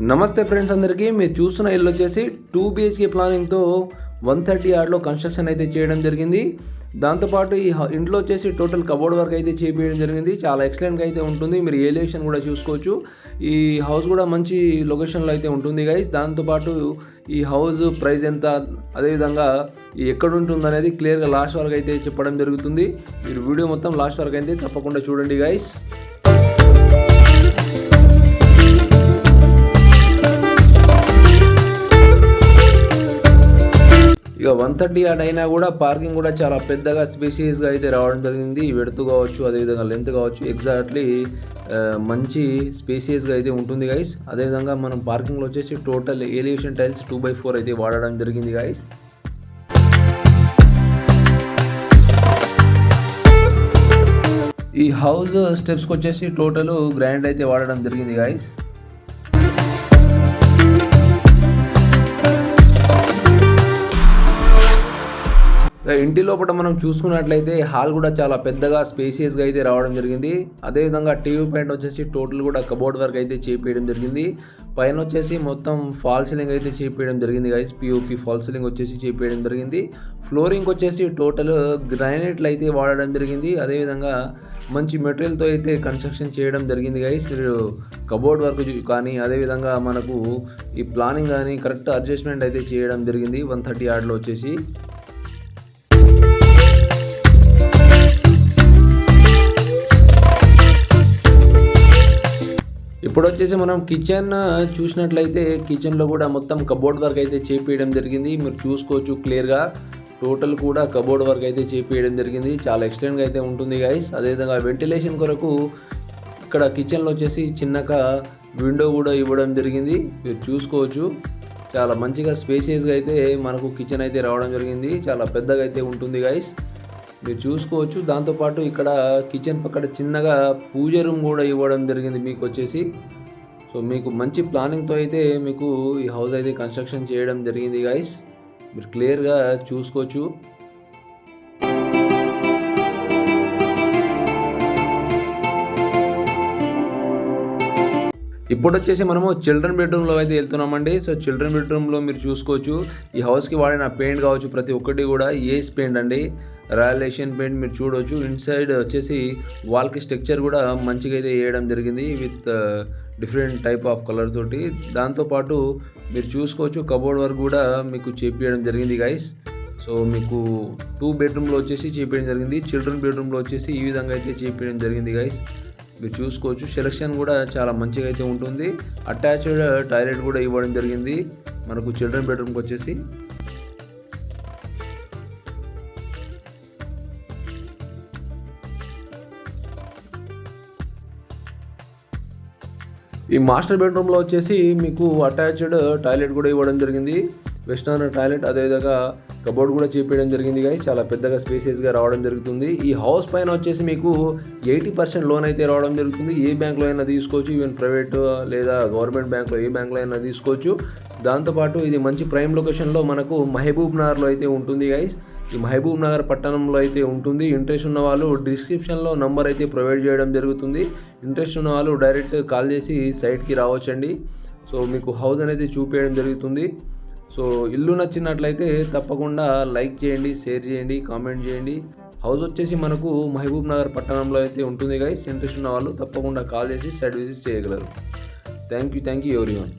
నమస్తే ఫ్రెండ్స్ అందరికీ మీరు చూస్తున్న ఇల్లు వచ్చేసి టూ బిహెచ్కే ప్లానింగ్తో వన్ థర్టీ యార్డ్లో కన్స్ట్రక్షన్ అయితే చేయడం జరిగింది. దాంతోపాటు ఈ హ- ఇంట్లో వచ్చేసి టోటల్ కబోర్డ్ వర్క్ అయితే చేపించడం జరిగింది. చాలా ఎక్సలెంట్గా అయితే ఉంటుంది. మీరు ఏలియేషన్ కూడా చూసుకోవచ్చు. ఈ హౌస్ కూడా మంచి లొకేషన్లో అయితే ఉంటుంది గైస్ దాంతోపాటు ఈ హౌస్ ప్రైస్ ఎంత అదేవిధంగా ఎక్కడ ఉంటుంది అనేది క్లియర్గా లాస్ట్ వరకు అయితే చెప్పడం జరుగుతుంది. మీరు వీడియో మొత్తం లాస్ట్ వరకు అయితే తప్పకుండా చూడండి గైస్ వన్ థర్టీ యార్డ్ అయినా కూడా పార్కింగ్ కూడా చాలా పెద్దగా స్పేషియస్గా అయితే రావడం జరిగింది. వెడుతు కావచ్చు అదేవిధంగా లెంత్ కావచ్చు ఎగ్జాక్ట్లీ మంచి స్పేసియస్గా అయితే ఉంటుంది గైస్ అదేవిధంగా మనం పార్కింగ్లో వచ్చేసి total elevation tiles two by four అయితే వాడడం జరిగింది గైస్ ఈ హౌస్ స్టెప్స్కి వచ్చేసి టోటల్ గ్రాండ్ అయితే వాడడం జరిగింది గాయస్ ఇంటి లోపల మనం చూసుకున్నట్లయితే హాల్ కూడా చాలా పెద్దగా స్పేసియస్గా అయితే రావడం జరిగింది. అదేవిధంగా టీవీ పైన వచ్చేసి టోటల్ కూడా కబోర్డ్ వర్క్ అయితే చేపేయడం జరిగింది. పైన వచ్చేసి మొత్తం ఫాల్ సీలింగ్ అయితే చేపేయడం జరిగింది గైస్ పిఓపి ఫాల్ సీలింగ్ వచ్చేసి చేపేయడం జరిగింది. ఫ్లోరింగ్ వచ్చేసి టోటల్ గ్రానైట్లు అయితే వాడడం జరిగింది. అదేవిధంగా మంచి మెటీరియల్తో అయితే కన్స్ట్రక్షన్ చేయడం జరిగింది గైస్ మీరు కబోర్డ్ వర్క్ కానీ అదేవిధంగా మనకు ఈ ప్లానింగ్ కానీ కరెక్ట్ అడ్జస్ట్మెంట్ అయితే చేయడం జరిగింది. వన్ థర్టీ యార్డ్లో వచ్చేసి. ఇప్పుడు వచ్చేసి మనం కిచెన్ చూసినట్లయితే కిచెన్లో కూడా మొత్తం కబోర్డ్ వర్క్ అయితే చేపించడం జరిగింది. మీరు చూసుకోవచ్చు క్లియర్గా. టోటల్ కూడా కబోర్డ్ వర్క్ అయితే చేపించడం జరిగింది. చాలా ఎక్స్టెండ్గా అయితే ఉంటుంది గైస్ అదేవిధంగా వెంటిలేషన్ కొరకు ఇక్కడ కిచెన్లో వచ్చేసి చిన్నగా విండో కూడా ఇవ్వడం జరిగింది. మీరు చూసుకోవచ్చు. చాలా మంచిగా స్పేసియస్గా అయితే మనకు కిచెన్ అయితే రావడం జరిగింది. చాలా పెద్దగా అయితే ఉంటుంది గైస్ మీరు చూసుకోవచ్చు. దాంతోపాటు ఇక్కడ కిచెన్ పక్కన చిన్నగా పూజ రూమ్ కూడా ఇవ్వడం జరిగింది మీకు వచ్చేసి. సో మీకు మంచి ప్లానింగ్తో అయితే మీకు ఈ హౌస్ అయితే కన్స్ట్రక్షన్ చేయడం జరిగింది గైస్ మీరు క్లియర్గా చూసుకోవచ్చు. ఇప్పుడు వచ్చేసి మనము చిల్డ్రన్ బెడ్రూమ్లో అయితే వెళ్తున్నామండి. సో చిల్డ్రన్ బెడ్రూమ్లో మీరు చూసుకోవచ్చు. ఈ హౌస్కి వాడిన పెయింట్ కావచ్చు ప్రతి ఒక్కటి కూడా ఏస్ పెయింట్ అండి. రాయల్ ఏషియన్ పెయింట్ మీరు చూడవచ్చు ఇన్సైడ్ వచ్చేసి వాల్కి స్ట్రక్చర్ కూడా మంచిగా అయితే వేయడం జరిగింది with different type of colour తోటి. దాంతోపాటు మీరు చూసుకోవచ్చు కబోర్డ్ వర్క్ కూడా మీకు చేపించడం జరిగింది గైస్ సో మీకు టూ బెడ్రూమ్లో వచ్చేసి చేపించడం జరిగింది. చిల్డ్రన్ బెడ్రూమ్లో వచ్చేసి ఈ విధంగా అయితే చేపించడం జరిగింది గైస్ మీరు చూసుకోవచ్చు సెలక్షన్ కూడా చాలా మంచిగా అయితే ఉంటుంది. అటాచ్డ్ టాయిలెట్ కూడా ఇవ్వడం జరిగింది. మనకు చిల్డ్రన్ బెడ్రూమ్కి వచ్చేసి. ఈ మాస్టర్ బెడ్రూమ్లో వచ్చేసి మీకు అటాచ్డ్ టాయిలెట్ కూడా ఇవ్వడం జరిగింది. వెస్టర్న్ టాయిలెట్ అదేవిధంగా కబోర్డ్ కూడా చేపేయడం జరిగింది కానీ చాలా పెద్దగా స్పేసియస్గా రావడం జరుగుతుంది. ఈ హౌస్ పైన వచ్చేసి మీకు ఎయిటీ పర్సెంట్ లోన్ అయితే రావడం జరుగుతుంది. ఏ బ్యాంక్లో అయినా తీసుకోవచ్చు ఈవెన్ ప్రైవేట్ లేదా గవర్నమెంట్ బ్యాంక్లో ఏ బ్యాంక్లో అయినా తీసుకోవచ్చు. దాంతోపాటు ఇది మంచి ప్రైమ్ లొకేషన్లో మనకు మహబూబ్ నగర్లో అయితే ఉంటుంది గైస్ ఈ మహబూబ్ నగర్ పట్టణంలో అయితే ఉంటుంది. ఇంట్రెస్ట్ ఉన్న వాళ్ళు డిస్క్రిప్షన్లో నంబర్ అయితే ప్రొవైడ్ చేయడం జరుగుతుంది. ఇంట్రెస్ట్ ఉన్న వాళ్ళు డైరెక్ట్ కాల్ చేసి సైట్కి రావచ్చండి. సో మీకు హౌస్ అనేది చూపించడం జరుగుతుంది. సో ఇల్లు నచ్చినట్లయితే తప్పకుండా లైక్ చేయండి షేర్ చేయండి కామెంట్ చేయండి. హౌస్ వచ్చేసి మనకు మహబూబ్ నగర్ పట్టణంలో అయితే ఉంటుంది గైస్ ఇంట్రెస్ట్ ఉన్న వాళ్ళు తప్పకుండా కాల్ చేసి సైట్ విజిట్ చేయగలరు. Thank you thank you everyone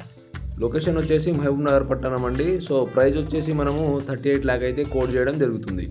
location వచ్చేసి మహబూబ్ నగర్ పట్టణం అండి. సో ప్రైస్ వచ్చేసి మనము థర్టీ ఎయిట్ ల్యాక్ అయితే కోడ్ చేయడం జరుగుతుంది.